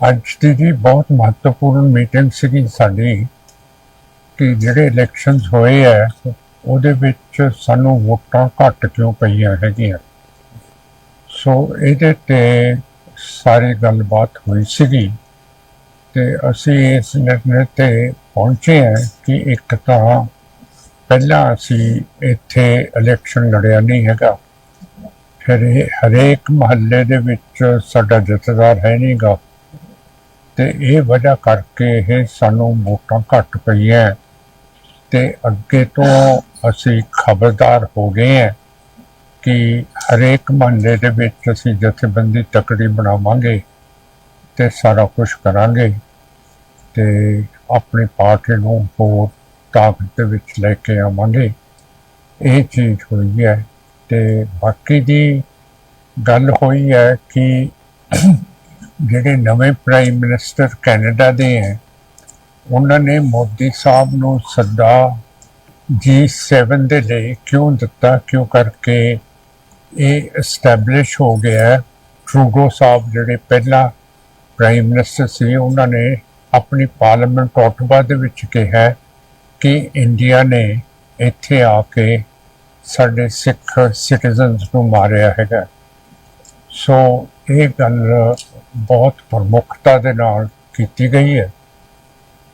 ਅੱਜ ਦੀ ਜੀ ਬਹੁਤ ਮਹੱਤਵਪੂਰਨ ਮੀਟਿੰਗ ਸੀਗੀ ਸਾਡੀ ਕਿ ਜਿਹੜੇ ਇਲੈਕਸ਼ਨਸ ਹੋਏ ਆ, ਉਹਦੇ ਵਿੱਚ ਸਾਨੂੰ ਵੋਟਾਂ ਘੱਟ ਕਿਉਂ ਪਈਆਂ ਹੈਗੀਆਂ। ਸੋ ਇਹਦੇ ਤੇ ਸਾਰੀ ਗੱਲਬਾਤ ਹੋਈ ਸੀਗੀ ਤੇ ਅਸੀਂ ਇਸ ਨਿਰਣੇ ਤੇ ਪਹੁੰਚੇ ਹਾਂ ਕਿ ਇੱਕ ਤਾਂ ਪਹਿਲਾਂ ਅਸੀਂ ਇੱਥੇ ਇਲੈਕਸ਼ਨ ਲੜਿਆ ਨਹੀਂ ਹੈਗਾ। ਫਿਰ ਹਰੇਕ ਮਹੱਲੇ ਦੇ ਵਿੱਚ ਸਾਡਾ ਜਥੇਦਾਰ ਹੈ ਨਹੀਂਗਾ ਤੇ ਇਹ ਵਜ੍ਹਾ ਕਰਕੇ ਇਹ ਸਾਨੂੰ ਵੋਟਾਂ ਘੱਟ ਪਈਆਂ। ਤੇ ਅੱਗੇ ਤੋਂ ਅਸੀਂ ਖਬਰਦਾਰ ਹੋ ਗਏ ਹਾਂ ਕਿ ਹਰੇਕ ਮਹੀਨੇ ਦੇ ਵਿੱਚ ਅਸੀਂ ਜਥੇਬੰਦੀ ਤਕੜੀ ਬਣਾਵਾਂਗੇ ਤੇ ਸਾਰਾ ਕੁਝ ਕਰਾਂਗੇ ਤੇ ਆਪਣੀ ਪਾਰਟੀ ਨੂੰ ਹੋਰ ਤਾਕਤ ਦੇ ਵਿੱਚ ਲੈ ਕੇ ਆਵਾਂਗੇ। ਇਹ ਚੀਜ਼ ਹੋਈ ਹੈ ਤੇ ਬਾਕੀ ਦੀ ਗੱਲ ਹੋਈ ਹੈ ਕਿ ਜਿਹੜੇ ਨਵੇਂ ਪ੍ਰਾਈਮ ਮਿਨਿਸਟਰ ਕੈਨੇਡਾ ਦੇ ਹੈ, ਉਹਨਾਂ ਨੇ ਮੋਦੀ ਸਾਹਿਬ ਨੂੰ ਸੱਦਾ G7 ਦੇ ਲਈ ਕਿਉਂ ਦਿੱਤਾ? ਕਿਉਂ ਕਰਕੇ ਇਹ ਐਸਟੈਬਲਿਸ਼ ਹੋ ਗਿਆ? ਹੈ ਟਰੂਡੋ ਸਾਹਿਬ ਜਿਹੜੇ ਪਹਿਲਾ ਪ੍ਰਾਈਮ ਮਿਨਿਸਟਰ ਸੀ, ਉਹਨਾਂ ਨੇ ਆਪਣੀ ਪਾਰਲੀਮੈਂਟ ਔਟਵਾ ਦੇ ਵਿੱਚ ਕਿਹਾ ਕਿ ਇੰਡੀਆ ਨੇ ਇੱਥੇ ਆ ਕੇ ਸਾਡੇ ਸਿੱਖ ਸਿਟੀਜ਼ਨਸ ਨੂੰ ਮਾਰਿਆ ਹੈਗਾ। ਸੋ ਇਹ ਗੱਲ ਬਹੁਤ ਪ੍ਰਮੁੱਖਤਾ ਦੇ ਨਾਲ ਕੀਤੀ ਗਈ ਹੈ।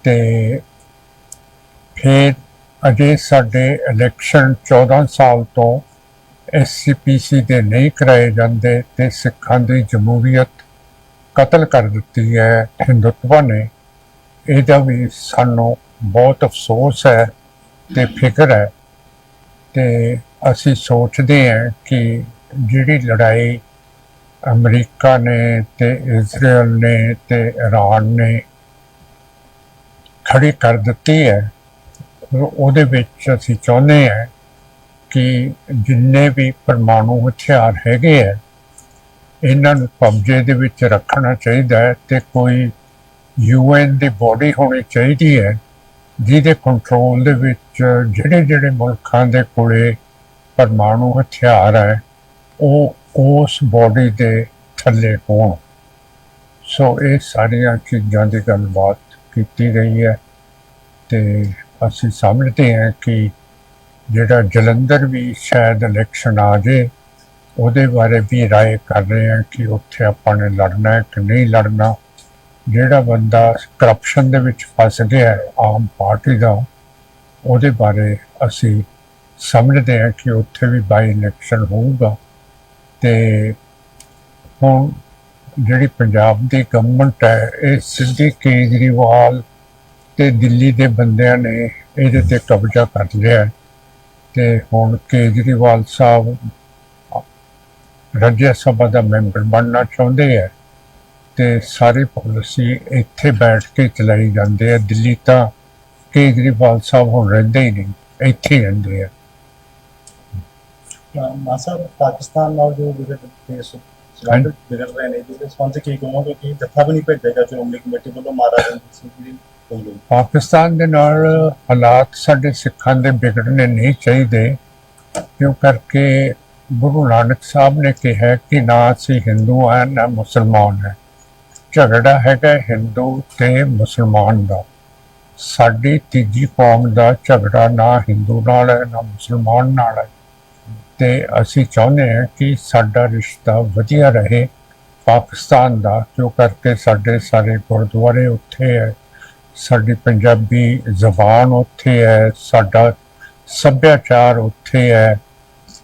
ਤੇ ਫਿਰ ਅਜੇ ਸਾਡੇ ਇਲੈਕਸ਼ਨ 14 ਸਾਲ ਤੋਂ ਐਸਸੀਪੀਸੀ ਦੇ ਨਹੀਂ ਕਰਾਏ ਜਾਂਦੇ ਤੇ ਸਿੱਖਾਂ ਦੀ ਜਮਹੂਰੀਅਤ ਕਤਲ ਕਰ ਦਿੱਤੀ ਹੈ ਹਿੰਦੁੱਤਵਾ ਨੇ। ਇਹਦਾ ਵੀ ਸਾਨੂੰ ਬਹੁਤ ਅਫਸੋਸ ਹੈ ਤੇ ਫਿਕਰ ਹੈ। ਤੇ ਅਸੀਂ ਸੋਚਦੇ ਹਾਂ ਕਿ ਜਿਹੜੀ ਲੜਾਈ ਅਮਰੀਕਾ ਨੇ ਤੇ ਇਜ਼ਰਾਈਲ ਨੇ ਤੇ ਇਰਾਨ ਨੇ ਖੜੀ ਕਰ ਦਿੱਤੀ ਹੈ। ਉਹਦੇ ਵਿੱਚ ਅਸੀਂ ਚਾਹੁੰਦੇ ਹਾਂ ਕਿ ਜਿੰਨੇ ਵੀ ਪਰਮਾਣੂ ਹਥਿਆਰ ਹੈਗੇ ਹੈ, ਇਹਨਾਂ ਨੂੰ ਕਬਜ਼ੇ ਦੇ ਵਿੱਚ ਰੱਖਣਾ ਚਾਹੀਦਾ ਹੈ ਤੇ ਕੋਈ ਯੂਐਨ ਦੀ ਬੋਡੀ ਹੋਣੀ ਚਾਹੀਦੀ ਹੈ, ਜਿਹਦੇ ਕੰਟਰੋਲ ਦੇ ਵਿੱਚ ਜਿਹੜੇ ਜਿਹੜੇ ਮੁਲਕਾਂ ਦੇ ਕੋਲੇ ਪਰਮਾਣੂ ਹਥਿਆਰ ਹੈ, ਉਹ ਉਸ ਬੋਡੀ ਦੇ ਥੱਲੇ ਹੋਣ। ਸੋ ਇਹ ਸਾਰੀਆਂ ਚੀਜ਼ਾਂ ਦੀ ਗੱਲਬਾਤ ਕੀਤੀ ਗਈ ਹੈ ਤੇ ਅਸੀਂ ਸਮਝਦੇ ਹਾਂ ਕਿ ਜਿਹੜਾ ਜਲੰਧਰ ਵੀ ਸ਼ਾਇਦ ਇਲੈਕਸ਼ਨ ਆ ਜੇ, ਉਹਦੇ ਬਾਰੇ ਵੀ ਰਾਏ ਕਰ ਰਹੇ ਹਾਂ ਕਿ ਉੱਥੇ ਆਪਾਂ ਨੇ ਲੜਨਾ ਹੈ ਕਿ ਨਹੀਂ ਲੜਨਾ। ਜਿਹੜਾ ਬੰਦਾ ਕਰਪਸ਼ਨ ਦੇ ਵਿੱਚ ਫਸ ਗਿਆ ਹੈ, ਆਮ ਪਾਰਟੀ ਦਾ, ਉਹਦੇ ਬਾਰੇ ਅਸੀਂ ਸਮਝਦੇ ਹਾਂ ਕਿ ਉੱਥੇ ਵੀ ਬਾਈ ਇਲੈਕਸ਼ਨ ਹੋਊਗਾ। ਤੇ ਹੁਣ ਜਿਹੜੀ ਪੰਜਾਬ ਦੀ ਗਵਰਨਮੈਂਟ ਹੈ, ਇਹ ਸਿੱਧੇ ਕੇਜਰੀਵਾਲ ਤੇ ਦਿੱਲੀ ਦੇ ਬੰਦਿਆਂ ਨੇ ਇਹਦੇ ਤੇ ਕਬਜ਼ਾ ਕਰ ਲਿਆ ਹੈ। ਤੇ ਹੁਣ ਕੇਜਰੀਵਾਲ ਸਾਹਿਬ ਰਾਜ ਸਭਾ ਦਾ ਮੈਂਬਰ ਬਣਨਾ ਚਾਹੁੰਦੇ ਹੈ ਤੇ ਸਾਰੀ ਪਾਲਿਸੀ ਇੱਥੇ ਬੈਠ ਕੇ ਚਲਾਈ ਜਾਂਦੇ ਆ। ਦਿੱਲੀ ਤਾਂ ਕੇਜਰੀਵਾਲ ਸਾਹਿਬ ਹੁਣ ਰਹਿੰਦੇ ਹੀ ਨਹੀਂ, ਇੱਥੇ ਹੀ ਰਹਿੰਦੇ ਆ। ਮਾਸਾ ਪਾਕਿਸਤਾਨ ਨਾਲ ਜੋ ਜਿਹੜੇ ਦੇਸ਼ ਸੰਬੰਧ ਵਿਗੜ ਰਹੇ ਨੇ ਜਿਹਦੇ ਸੰਬੰਧ ਕੀ ਕਹੋਗੇ ਕਿ ਜੱਥਾ ਵੀ ਨਹੀਂ ਭੇਜੇਗਾ ਸ਼੍ਰੋਮਣੀ ਕਮੇਟੀ ਵੱਲੋਂ? ਮਾਰਾ ਰਣਜੀਤ ਸਿੰਘ ਜੀ ਪਾਕਿਸਤਾਨ ਦੇ ਨਾਲ ਹਾਲਾਤ ਸਾਡੇ ਸਿੱਖਾਂ ਦੇ ਵਿਗੜਨੇ ਨਹੀਂ ਚਾਹੀਦੇ ਕਿਉਂ ਕਰਕੇ ਗੁਰੂ ਨਾਨਕ ਸਾਹਿਬ ਨੇ ਕਿਹਾ ਕਿ ਨਾ ਅਸੀਂ ਹਿੰਦੂ ਹਾਂ ਨਾ ਮੁਸਲਮਾਨ ਹੈ। ਝਗੜਾ ਹੈਗਾ ਹਿੰਦੂ ਤੇ ਮੁਸਲਮਾਨ ਦਾ। ਸਾਡੀ ਤੀਜੀ ਕੌਮ ਦਾ ਝਗੜਾ ਨਾ ਹਿੰਦੂ ਨਾਲ ਹੈ ਨਾ ਮੁਸਲਮਾਨ ਨਾਲ ਹੈ। ਤੇ ਅਸੀਂ ਚਾਹੁੰਦੇ ਹਾਂ ਕਿ ਸਾਡਾ ਰਿਸ਼ਤਾ ਵਧੀਆ ਰਹੇ, ਪਾਕਿਸਤਾਨ ਦਾ ਕਿਉਂ ਕਰਕੇ ਸਾਡੇ ਸਾਰੇ ਗੁਰਦੁਆਰੇ ਉੱਥੇ ਹੈ, ਸਾਡੀ ਪੰਜਾਬੀ ਜ਼ਬਾਨ ਉੱਥੇ ਹੈ, ਸਾਡਾ ਸੱਭਿਆਚਾਰ ਉੱਥੇ ਹੈ,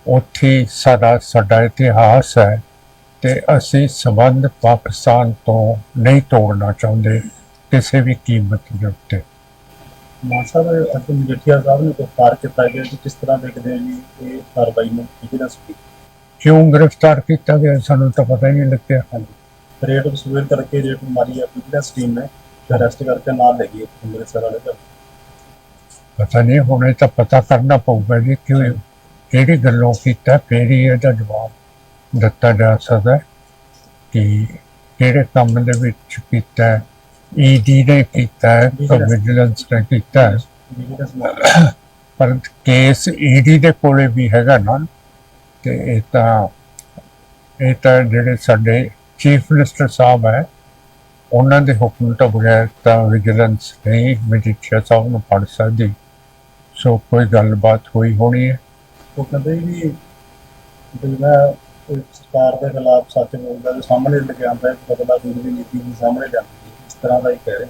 ਉੱਥੇ ਸਾਡਾ ਸਾਡਾ ਇਤਿਹਾਸ ਹੈ ਤੇ ਅਸੀਂ ਸੰਬੰਧ ਪਾਕਿਸਤਾਨ ਤੋਂ ਨਹੀਂ ਤੋੜਨਾ ਚਾਹੁੰਦੇ, ਕਿਸੇ ਵੀ ਕੀਮਤ ਦੇ ਉੱਤੇ। ਮਾਸਾ ਦੇ ਅੱਜ ਮਜੀਠੀਆ ਸਾਹਿਬ ਨੇ ਗ੍ਰਿਫਤਾਰ ਕੀਤਾ ਗਿਆ ਕਿ ਕਿਸ ਤਰ੍ਹਾਂ ਦੇਖਦੇ ਹੋ ਜੀ ਇਹ ਕਾਰਵਾਈ ਨੂੰ ਕਿਹਦੇ ਦਾ ਸਪੀਕ ਕਿਉਂ ਗ੍ਰਿਫਤਾਰ ਕੀਤਾ ਗਿਆ ਸਾਨੂੰ ਤਾਂ ਪਤਾ ਹੀ ਨਹੀਂ ਲੱਗਿਆ। ਹਾਂਜੀ। ਰੇਡ ਵਸੂਲ ਕਰਕੇ ਰੇਡ ਮਾਰੀ ਹੈ ਵਿਜੀਲੈਂਸ ਟੀਮ ਨੇ ਤੇ ਅਰੈਸਟ ਕਰਕੇ ਨਾਲ ਲੈ ਗਈ ਅੰਮ੍ਰਿਤਸਰ ਵਾਲੇ ਦਾ ਪਤਾ ਨਹੀਂ ਹੁਣੇ ਤਾਂ ਪਤਾ ਕਰਨਾ ਪਊਗਾ ਜੀ ਕਿ ਕਿਹੜੀ ਗੱਲੋਂ ਕੀਤਾ ਹੀ ਇਹਦਾ ਜਵਾਬ ਦਿੱਤਾ ਜਾ ਸਕਦਾ ਹੈ ਕਿ ਕਿਹੜੇ ਕੰਮ ਦੇ ਵਿੱਚ ਕੀਤਾ ਈਡੀ ਨੇ ਕੀਤਾ ਹੈ ਵਿਜੀਲੈਂਸ ਨੇ ਕੀਤਾ ਹੈ। ਵਿਜੀਲੈਂਸ ਪਰ ਕੇਸ ਈਡੀ ਦੇ ਕੋਲੇ ਵੀ ਹੈਗਾ ਨਾ ਤੇ ਇਹ ਤਾਂ ਇਹ ਤਾਂ ਜਿਹੜੇ ਸਾਡੇ ਚੀਫ ਮਿਨਿਸਟਰ ਸਾਹਿਬ ਹੈ ਉਹਨਾਂ ਦੇ ਹੁਕਮ ਤੋਂ ਬਗੈਰ ਤਾਂ ਵਿਜੀਲੈਂਸ ਨਹੀਂ ਮਜੀਠੀਆ ਸਾਹਿਬ ਨੂੰ ਫੜ ਸਕਦੀ। ਸੋ ਕੋਈ ਗੱਲਬਾਤ ਹੋਈ ਹੋਣੀ ਹੈ? ਉਹ ਕਹਿੰਦੇ ਵੀ ਮੈਂ ਕੋਈ ਸਰਕਾਰ ਦੇ ਖਿਲਾਫ ਸੱਚ ਬੋਲਦਾ ਤੇ ਸਾਹਮਣੇ ਲੈ ਆਉਂਦਾ ਹੈ ਬਦਲਾ ਕੋਈ ਵੀ ਨੀਤੀ ਵੀ ਸਾਹਮਣੇ ਇਸ ਤਰ੍ਹਾਂ ਦਾ ਹੀ ਕਹਿ ਰਹੇ।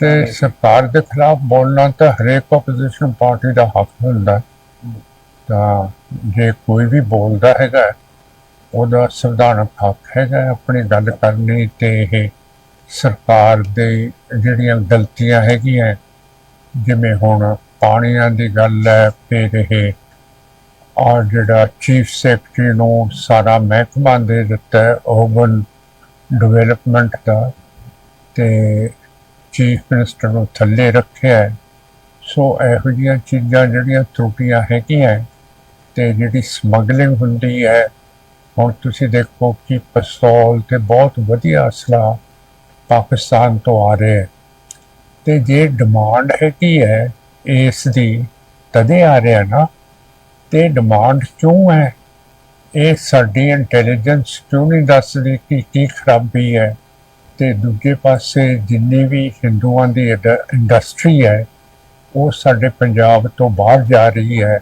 ਤੇ ਸਰਕਾਰ ਦੇ ਖਿਲਾਫ ਬੋਲਣਾ ਤਾਂ ਹਰੇਕ ਆਪੋਜੀਸ਼ਨ ਪਾਰਟੀ ਦਾ ਹੱਕ ਹੁੰਦਾ ਤਾਂ ਜੇ ਕੋਈ ਵੀ ਬੋਲਦਾ ਹੈਗਾ, ਉਹਦਾ ਸੰਵਿਧਾਨਕ ਹੱਕ ਹੈਗਾ ਆਪਣੀ ਗੱਲ ਕਰਨੀ ਤੇ ਇਹ ਸਰਕਾਰ ਦੇ ਜਿਹੜੀਆਂ ਗਲਤੀਆਂ ਹੈਗੀਆਂ, ਜਿਵੇਂ ਹੁਣ ਪਾਣੀਆਂ ਦੀ ਗੱਲ ਹੈ, ਫਿਰ ਇਹ ਔਰ ਜਿਹੜਾ ਚੀਫ ਸੈਕਟਰੀ ਨੂੰ ਸਾਰਾ ਮਹਿਕਮਾ ਦੇ ਦਿੱਤਾ ਹੈ ਓਵਨ ਡਿਵੈਲਪਮੈਂਟ ਦਾ। ਤੇ ਚੀਫ ਮਿਨਿਸਟਰ ਨੂੰ ਥੱਲੇ ਰੱਖਿਆ ਸੋ ਇਹੋ ਜਿਹੀਆਂ ਚੀਜ਼ਾਂ ਜਿਹੜੀਆਂ ਤਰੁੱਟੀਆਂ ਹੈਗੀਆਂ ਤੇ ਜਿਹੜੀ ਸਮਗਲਿੰਗ ਹੁੰਦੀ ਹੈ, ਹੁਣ ਤੁਸੀਂ ਦੇਖੋ ਕਿ ਪਿਸਤੌਲ ਤੇ ਬਹੁਤ ਵਧੀਆ ਅਸਲਾ ਪਾਕਿਸਤਾਨ ਤੋਂ ਆ ਰਿਹਾ ਹੈ। ਤੇ ਜੇ ਡਿਮਾਂਡ ਹੈਗੀ ਹੈ, ਇਸ ਦੀ ਤਦੇ ਆ ਰਿਹਾ ਨਾ, ਤੇ ਡਿਮਾਂਡ ਕਿਉਂ ਹੈ? ਇਹ ਸਾਡੀ ਇੰਟੈਲੀਜੈਂਸ ਕਿਉਂ ਨਹੀਂ ਦੱਸਦੀ ਕਿ ਕੀ ਖਰਾਬੀ ਹੈ? ਤੇ ਦੂਜੇ ਪਾਸੇ ਜਿੰਨੀ ਵੀ ਹਿੰਦੂਆਂ ਦੀ ਇੰਡ- ਇੰਡਸਟਰੀ ਹੈ, ਉਹ ਸਾਡੇ ਪੰਜਾਬ ਤੋਂ ਬਾਹਰ ਜਾ ਰਹੀ ਹੈ।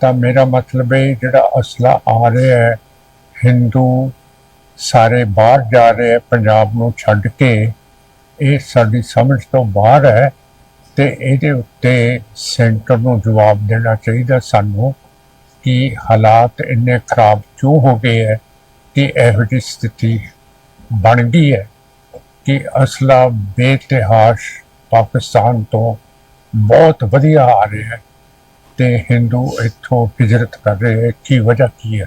ਤਾਂ ਮੇਰਾ ਮਤਲਬ ਹੈ ਜਿਹੜਾ ਅਸਲਾ ਆ ਰਿਹਾ ਹੈ, ਹਿੰਦੂ ਸਾਰੇ ਬਾਹਰ ਜਾ ਰਹੇ ਹੈ, ਪੰਜਾਬ ਨੂੰ ਛੱਡ ਕੇ, ਇਹ ਸਾਡੀ ਸਮਝ ਤੋਂ ਬਾਹਰ ਹੈ ਤੇ ਇਹਦੇ ਉੱਤੇ ਸੈਂਟਰ ਨੂੰ ਜਵਾਬ ਦੇਣਾ ਚਾਹੀਦਾ ਸਾਨੂੰ ਕਿ ਹਾਲਾਤ ਇੰਨੇ ਖਰਾਬ ਕਿਉਂ ਹੋ ਗਏ ਹੈ, ਕਿ ਇਹੋ ਜਿਹੀ ਸਥਿਤੀ ਬਣ ਗਈ ਹੈ। ਕਿ ਅਸਲਾ ਬੇਤਹਾਸ਼ ਪਾਕਿਸਤਾਨ ਤੋਂ ਬਹੁਤ ਵਧੀਆ ਆ ਰਿਹਾ ਹੈ ਤੇ ਹਿੰਦੂ ਇੱਥੋਂ ਹਿਜਰਤ ਕਰ ਰਹੇ ਹੈ। ਕੀ ਵਜ੍ਹਾ ਕੀ ਹੈ?